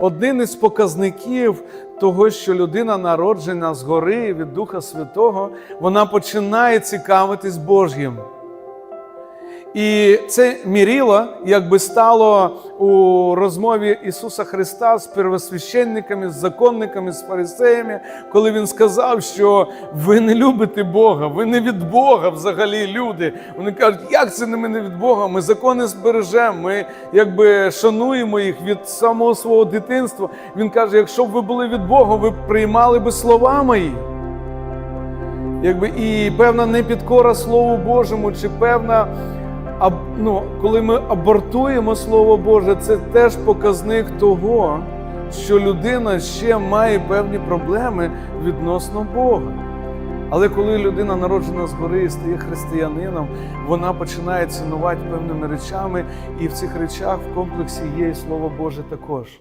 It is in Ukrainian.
Один із показників того, що людина народжена згори від Духа Святого, вона починає цікавитись Божнім. І це міріло, якби стало у розмові Ісуса Христа з первосвященниками, з законниками, з фарисеями, коли Він сказав, що ви не любите Бога, ви не від Бога взагалі люди. Вони кажуть, як це не ми не від Бога? Ми закони збережемо, ми якби шануємо їх від самого свого дитинства. Він каже: якщо б ви були від Бога, ви б приймали би слова мої. Якби і певна непідкора Слову Божому, чи певна, ну, коли ми абортуємо Слово Боже, це теж показник того, що людина ще має певні проблеми відносно Бога. Але коли людина народжена згори і стає християнином, вона починає цінувати певними речами, і в цих речах в комплексі є і Слово Боже також.